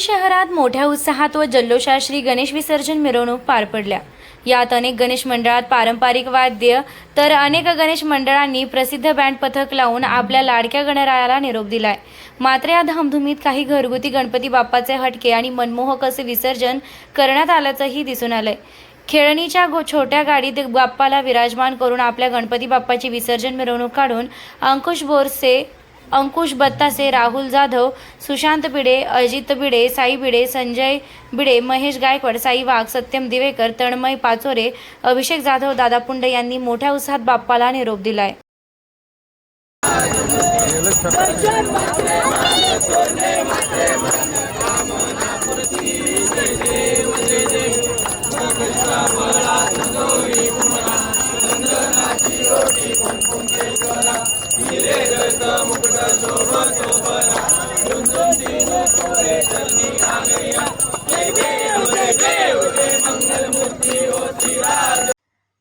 शिर्डी शहरात मोठ्या उत्साहात व जल्लोषात श्री गणेश विसर्जन मिरवणूक पार पडल्या. यात अनेक गणेश मंडळात पारंपरिक वाद्य तर अनेक गणेश मंडळांनी प्रसिद्ध बँड पथक लावून आपल्या लाडक्या गणरायाला निरोप दिलाय. मात्र या धामधुमीत काही घरगुती गणपती बाप्पाचे हटके आणि मनमोहक असे विसर्जन करण्यात आल्याचंही दिसून आलंय. खेळणीच्या गो छोट्या गाडीत बाप्पाला विराजमान करून आपल्या गणपती बाप्पाची विसर्जन मिरवणूक काढून अंकुश बोरसे अंकुश बत्तासे राहुल जाधव सुशांत भिडे अजित भिडे साई भिडे संजय भिडे महेश गायकवाड साई वाघ सत्यम दिवेकर तन्मय पाचोरे अभिषेक जाधव दादा पुंडे यांनी मोठ्या उत्साहात बाप्पाला निरोप दिलाय.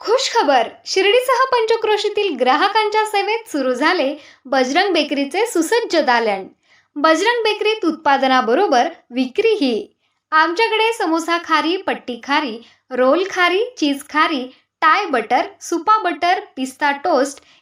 खुश खबर शिर्डीसह पंचक्रोशीतील ग्राहकांच्या सेवेत सुरू झाले बजरंग बेकरीचे सुसज्ज दालन. बजरंग बेकरीत उत्पादनाबरोबर विक्रीही. आमच्याकडे समोसा खारी पट्टी खारी रोल खारी चीज खारी टाय बटर सुपा बटर पिस्ता toast